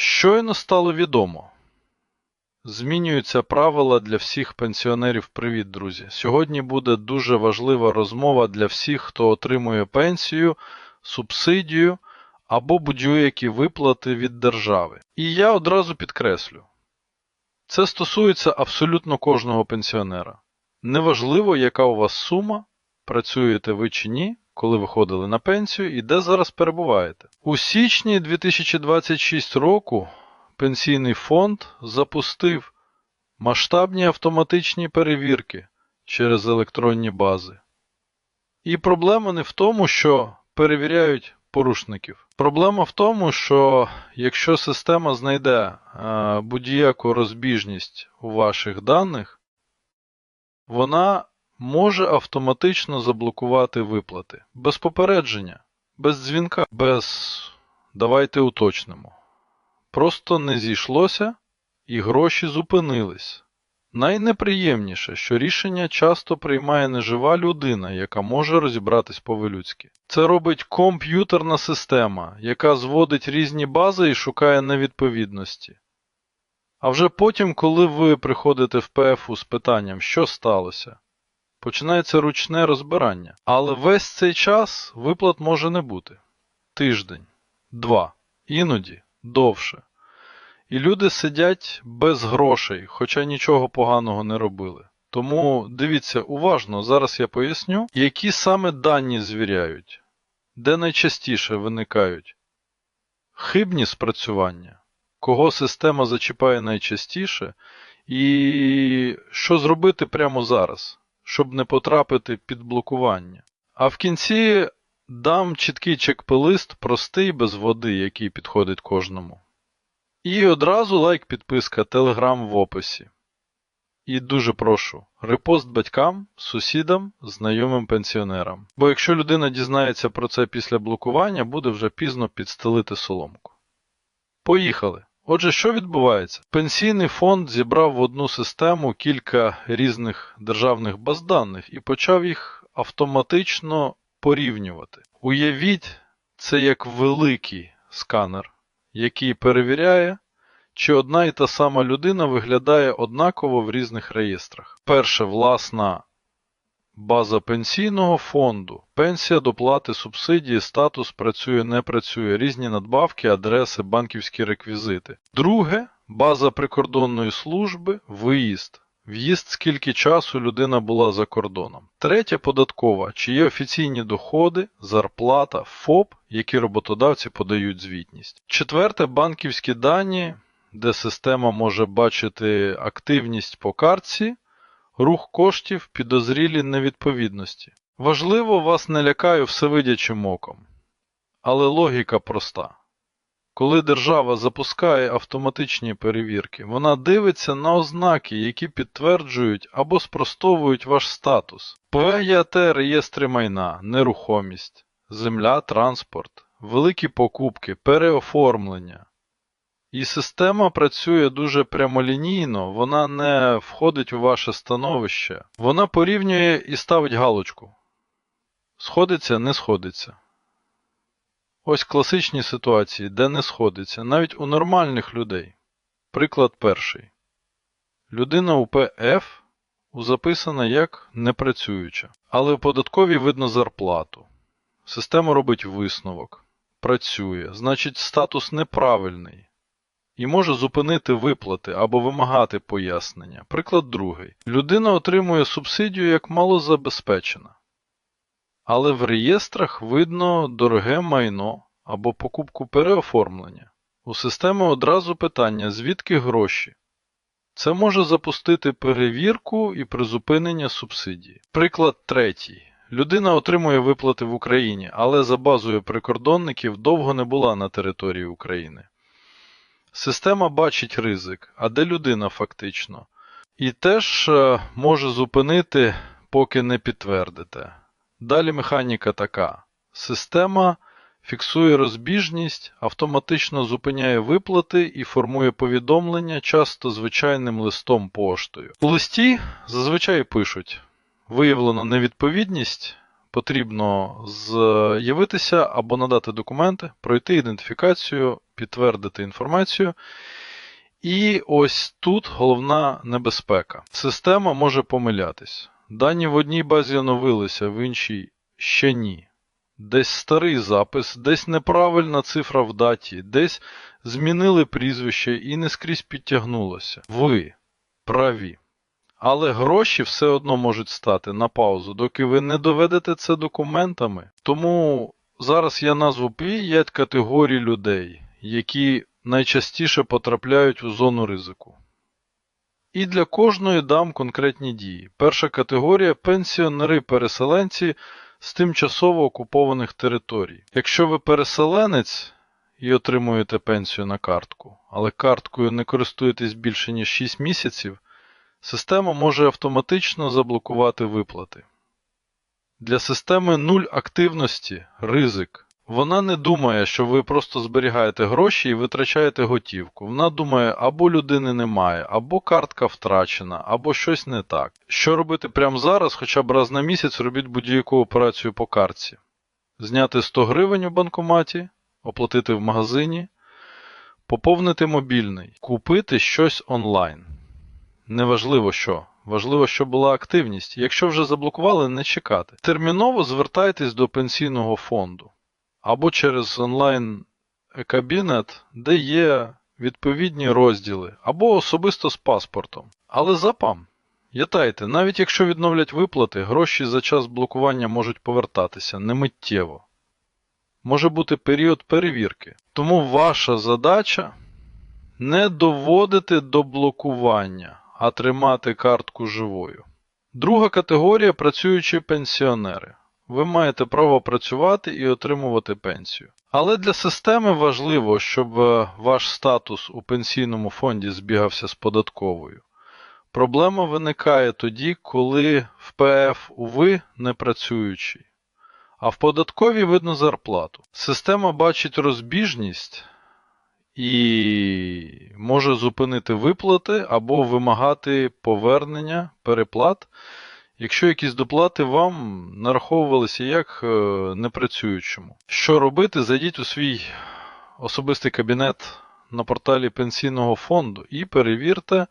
Щойно стало відомо. Змінюються правила для всіх пенсіонерів. Привіт, друзі! Сьогодні буде дуже важлива розмова для всіх, хто отримує пенсію, субсидію або будь-які виплати від держави. І я одразу підкреслю: це стосується абсолютно кожного пенсіонера. Неважливо, яка у вас сума, працюєте ви чи ні, коли виходили на пенсію і де зараз перебуваєте. У січні 2026 року Пенсійний фонд запустив масштабні автоматичні перевірки через електронні бази. І проблема не в тому, що перевіряють порушників. Проблема в тому, що якщо система знайде е, будь-яку розбіжність у ваших даних, вона може автоматично заблокувати виплати без попередження, без дзвінка, без давайте уточнимо. Просто не зійшлося і гроші зупинились. Найнеприємніше, що рішення часто приймає не жива людина, яка може розібратись по-велюдськи. Це робить комп'ютерна система, яка зводить різні бази і шукає невідповідності. А вже потім, коли ви приходите в ПФУ з питанням, що сталося, починається ручне розбирання. Але весь цей час виплат може не бути. Тиждень, два, іноді довше. І люди сидять без грошей, хоча нічого поганого не робили. Тому дивіться уважно, зараз я поясню, які саме дані звіряють, де найчастіше виникають хибні спрацювання, кого система зачіпає найчастіше, і що зробити прямо зараз, щоб не потрапити під блокування. А в кінці дам чіткий чек-плист, простий без води, який підходить кожному. І одразу лайк, підписка, телеграм в описі. І дуже прошу, репост батькам, сусідам, знайомим пенсіонерам. Бо якщо людина дізнається про це після блокування, буде вже пізно підстелити соломку. Поїхали. Отже, що відбувається? Пенсійний фонд зібрав в одну систему кілька різних державних баз даних і почав їх автоматично порівнювати. Уявіть, це як великий сканер який перевіряє, чи одна і та сама людина виглядає однаково в різних реєстрах. Перше, власна база пенсійного фонду, пенсія, доплати, субсидії, статус працює, не працює, різні надбавки, адреси, банківські реквізити. Друге, база прикордонної служби, виїзд. В'їзд, скільки часу людина була за кордоном. Третє податкова, чи є офіційні доходи, зарплата, ФОП, які роботодавці подають звітність. Четверте банківські дані, де система може бачити активність по картці, рух коштів, підозрілі невідповідності. Важливо, вас не лякаю всевидячим оком. Але логіка проста. Коли держава запускає автоматичні перевірки, вона дивиться на ознаки, які підтверджують або спростовують ваш статус. ПЯТ реєстри майна, нерухомість, земля, транспорт, великі покупки, переоформлення. І система працює дуже прямолінійно, вона не входить у ваше становище. Вона порівнює і ставить галочку. Сходиться, не сходиться. Ось класичні ситуації, де не сходиться, навіть у нормальних людей. Приклад перший. Людина у ПФ записана як непрацююча, але в податковій видно зарплату. Система робить висновок. Працює, значить, статус неправильний. І може зупинити виплати або вимагати пояснення. Приклад другий. Людина отримує субсидію як малозабезпечена. Але в реєстрах видно дороге майно або покупку переоформлення. У системи одразу питання, звідки гроші. Це може запустити перевірку і призупинення субсидії. Приклад третій. Людина отримує виплати в Україні, але за базою прикордонників довго не була на території України. Система бачить ризик, а де людина фактично. І теж е, може зупинити, поки не підтвердите. Далі механіка така. Система фіксує розбіжність, автоматично зупиняє виплати і формує повідомлення часто звичайним листом поштою. У листі зазвичай пишуть: виявлено невідповідність, потрібно з'явитися або надати документи, пройти ідентифікацію, підтвердити інформацію. І ось тут головна небезпека. Система може помилятись. Дані в одній базі оновилися, в іншій ще ні. Десь старий запис, десь неправильна цифра в даті, десь змінили прізвище і не скрізь підтягнулося. Ви праві. Але гроші все одно можуть стати на паузу, доки ви не доведете це документами. Тому зараз я назву 5 категорій людей, які найчастіше потрапляють у зону ризику. І для кожної дам конкретні дії. Перша категорія пенсіонери-переселенці з тимчасово окупованих територій. Якщо ви переселенець і отримуєте пенсію на картку, але карткою не користуєтесь більше ніж 6 місяців, система може автоматично заблокувати виплати. Для системи нуль активності ризик. Вона не думає, що ви просто зберігаєте гроші і витрачаєте готівку. Вона думає, або людини немає, або картка втрачена, або щось не так. Що робити прямо зараз, хоча б раз на місяць робіть будь-яку операцію по картці. Зняти 100 гривень у банкоматі, оплатити в магазині, поповнити мобільний, купити щось онлайн. Неважливо що. Важливо, щоб була активність. Якщо вже заблокували, не чекати. Терміново звертайтесь до пенсійного фонду або через онлайн-кабінет, де є відповідні розділи, або особисто з паспортом. Але запам. Пам'ятайте, навіть якщо відновлять виплати, гроші за час блокування можуть повертатися не миттєво. Може бути період перевірки. Тому ваша задача не доводити до блокування, а тримати картку живою. Друга категорія працюючі пенсіонери. Ви маєте право працювати і отримувати пенсію. Але для системи важливо, щоб е, ваш статус у пенсійному фонді збігався з податковою. Проблема виникає тоді, коли в ПФ ви не працюючий, а в податковій видно зарплату. Система бачить розбіжність і може зупинити виплати або вимагати повернення переплат якщо якісь доплати вам нараховувалися як е, непрацюючому. Що робити? Зайдіть у свій особистий кабінет на порталі пенсійного фонду і перевірте,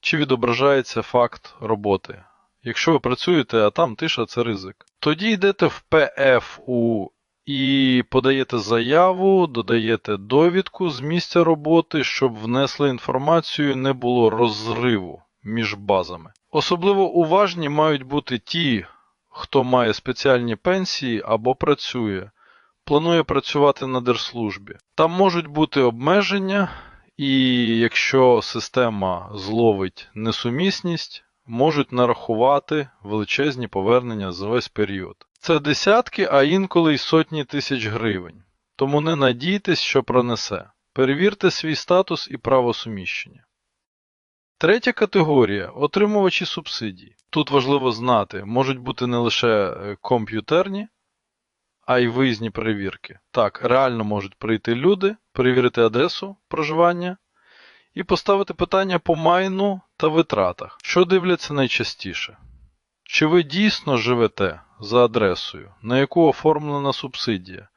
чи відображається факт роботи. Якщо ви працюєте, а там тиша це ризик. Тоді йдете в ПФУ і подаєте заяву, додаєте довідку з місця роботи, щоб внесли інформацію, не було розриву між базами. Особливо уважні мають бути ті, хто має спеціальні пенсії або працює, планує працювати на держслужбі. Там можуть бути обмеження, і якщо система зловить несумісність, можуть нарахувати величезні повернення за весь період. Це десятки, а інколи й сотні тисяч гривень. Тому не надійтесь, що пронесе. Перевірте свій статус і правосуміщення. Третя категорія отримувачі субсидій. Тут важливо знати, можуть бути не лише е, комп'ютерні, а й виїзні перевірки. Так, реально можуть прийти люди, перевірити адресу проживання і поставити питання по майну та витратах, що дивляться найчастіше. Чи ви дійсно живете за адресою, на яку оформлена субсидія?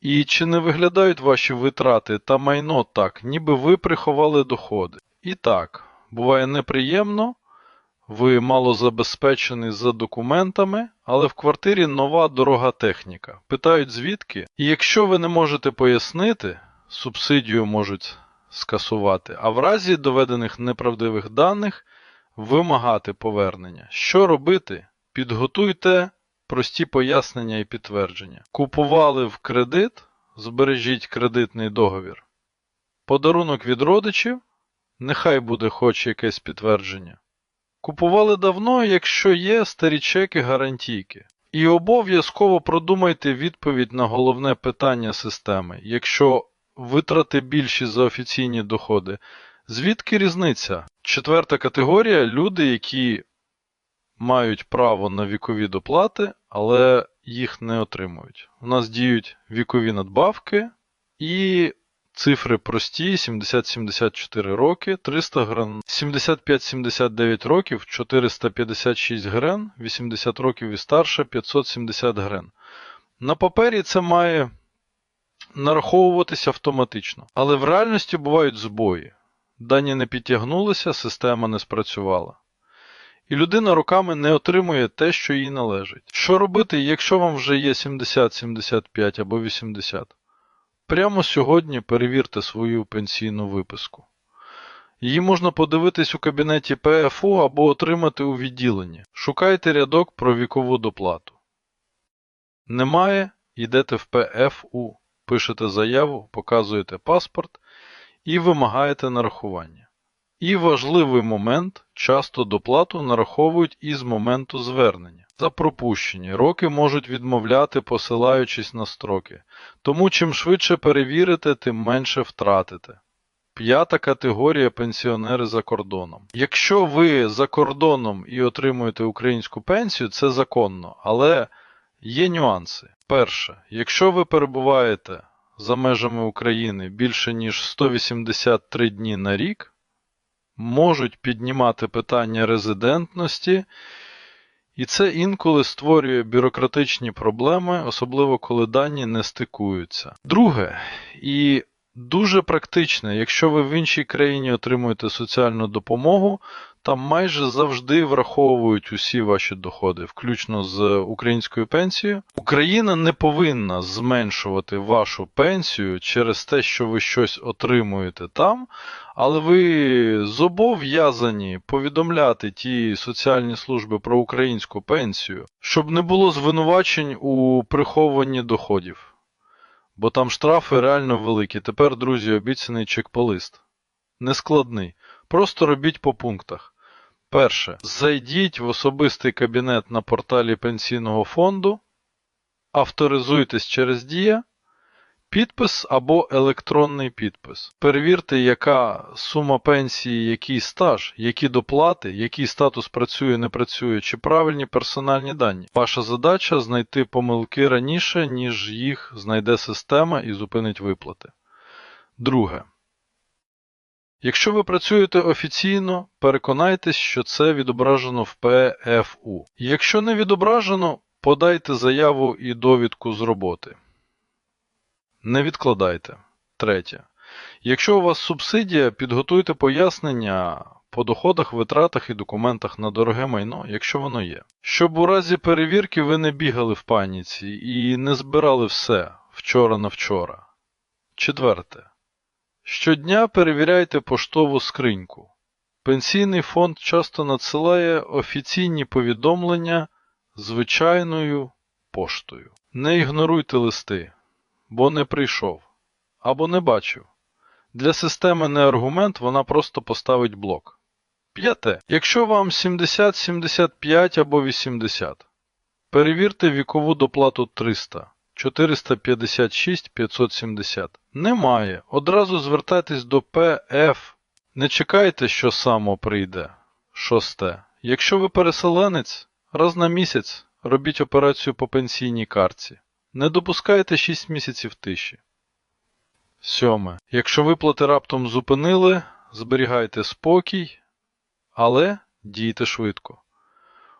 І чи не виглядають ваші витрати та майно так, ніби ви приховали доходи? І так, буває неприємно, ви мало забезпечений за документами, але в квартирі нова дорога техніка. Питають звідки? І якщо ви не можете пояснити, субсидію можуть скасувати, а в разі доведених неправдивих даних вимагати повернення. Що робити? Підготуйте прості пояснення і підтвердження. Купували в кредит, збережіть кредитний договір. Подарунок від родичів Нехай буде хоч якесь підтвердження. Купували давно, якщо є старі чеки гарантійки. І обов'язково продумайте відповідь на головне питання системи, якщо витрати більші за офіційні доходи. Звідки різниця? Четверта категорія люди, які мають право на вікові доплати, але їх не отримують. У нас діють вікові надбавки і Цифри прості: 70-74 роки, 300 гран, 75-79 років, 456 грен, 80 років і старше 570 грен. На папері це має нараховуватися автоматично. Але в реальності бувають збої. Дані не підтягнулися, система не спрацювала. І людина роками не отримує те, що їй належить. Що робити, якщо вам вже є 70, 75 або 80? Прямо сьогодні перевірте свою пенсійну виписку. Її можна подивитись у кабінеті ПФУ або отримати у відділенні. Шукайте рядок про вікову доплату. Немає, йдете в ПФУ, пишете заяву, показуєте паспорт і вимагаєте нарахування. І важливий момент часто доплату нараховують із моменту звернення. За пропущені роки можуть відмовляти, посилаючись на строки. Тому чим швидше перевірите, тим менше втратите. П'ята категорія пенсіонери за кордоном. Якщо ви за кордоном і отримуєте українську пенсію, це законно, але є нюанси. Перше, якщо ви перебуваєте за межами України більше ніж 183 дні на рік, можуть піднімати питання резидентності, і це інколи створює бюрократичні проблеми, особливо коли дані не стикуються. Друге, і дуже практичне, якщо ви в іншій країні отримуєте соціальну допомогу, там майже завжди враховують усі ваші доходи, включно з українською пенсією. Україна не повинна зменшувати вашу пенсію через те, що ви щось отримуєте там, але ви зобов'язані повідомляти ті соціальні служби про українську пенсію, щоб не було звинувачень у приховуванні доходів. Бо там штрафи реально великі. Тепер, друзі, обіцяний чекполист. Нескладний. Просто робіть по пунктах. Перше. Зайдіть в особистий кабінет на порталі Пенсійного фонду, авторизуйтесь через Дія, підпис або електронний підпис. Перевірте, яка сума пенсії, який стаж, які доплати, який статус працює, не працює, чи правильні персональні дані. Ваша задача знайти помилки раніше, ніж їх знайде система і зупинить виплати. Друге. Якщо ви працюєте офіційно, переконайтесь, що це відображено в ПФУ. Якщо не відображено, подайте заяву і довідку з роботи. Не відкладайте. Третє. Якщо у вас субсидія, підготуйте пояснення по доходах, витратах і документах на дороге майно, якщо воно є. Щоб у разі перевірки ви не бігали в паніці і не збирали все вчора на вчора. Четверте. Щодня перевіряйте поштову скриньку. Пенсійний фонд часто надсилає офіційні повідомлення звичайною поштою. Не ігноруйте листи, бо не прийшов або не бачив. Для системи не аргумент, вона просто поставить блок. П'яте. Якщо вам 70, 75 або 80, перевірте вікову доплату 300. 456 570. Немає. Одразу звертайтесь до ПФ. Не чекайте, що само прийде. Шосте. Якщо ви переселенець, раз на місяць робіть операцію по пенсійній картці. Не допускайте 6 місяців тиші. Сьоме. Якщо виплати раптом зупинили, зберігайте спокій, але дійте швидко.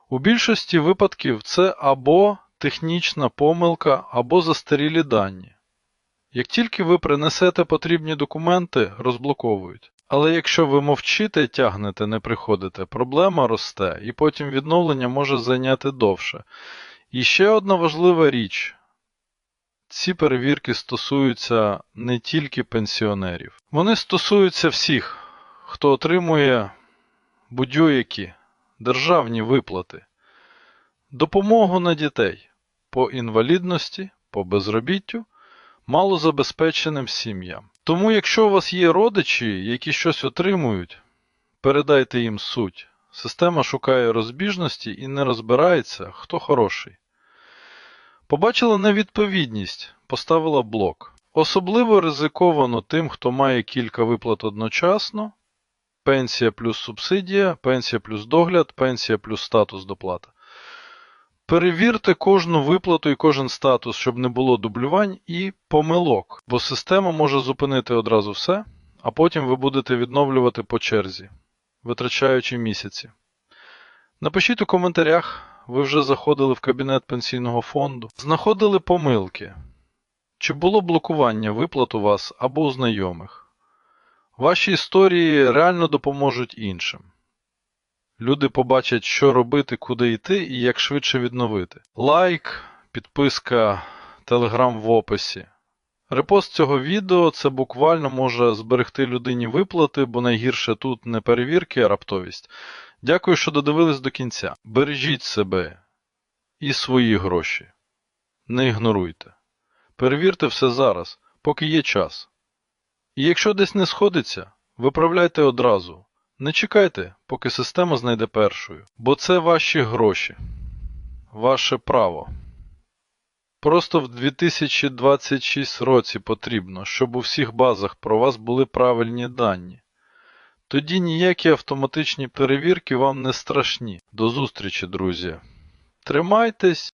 У більшості випадків це або технічна помилка або застарілі дані. Як тільки ви принесете потрібні документи, розблоковують. Але якщо ви мовчите, тягнете, не приходите, проблема росте, і потім відновлення може зайняти довше. І ще одна важлива річ. Ці перевірки стосуються не тільки пенсіонерів. Вони стосуються всіх, хто отримує будь-які державні виплати, допомогу на дітей по інвалідності, по безробіттю, малозабезпеченим сім'ям. Тому, якщо у вас є родичі, які щось отримують, передайте їм суть. Система шукає розбіжності і не розбирається, хто хороший. Побачила невідповідність, поставила блок. Особливо ризиковано тим, хто має кілька виплат одночасно: пенсія плюс субсидія, пенсія плюс догляд, пенсія плюс статус доплата. Перевірте кожну виплату і кожен статус, щоб не було дублювань і помилок, бо система може зупинити одразу все, а потім ви будете відновлювати по черзі, витрачаючи місяці. Напишіть у коментарях, ви вже заходили в кабінет пенсійного фонду, знаходили помилки. Чи було блокування виплат у вас або у знайомих? Ваші історії реально допоможуть іншим. Люди побачать, що робити, куди йти і як швидше відновити. Лайк, підписка, телеграм в описі. Репост цього відео це буквально може зберегти людині виплати, бо найгірше тут не перевірки, а раптовість. Дякую, що додивились до кінця. Бережіть себе і свої гроші. Не ігноруйте. Перевірте все зараз, поки є час. І якщо десь не сходиться, виправляйте одразу. Не чекайте, поки система знайде першою, бо це ваші гроші, ваше право. Просто в 2026 році потрібно, щоб у всіх базах про вас були правильні дані. Тоді ніякі автоматичні перевірки вам не страшні. До зустрічі, друзі. Тримайтесь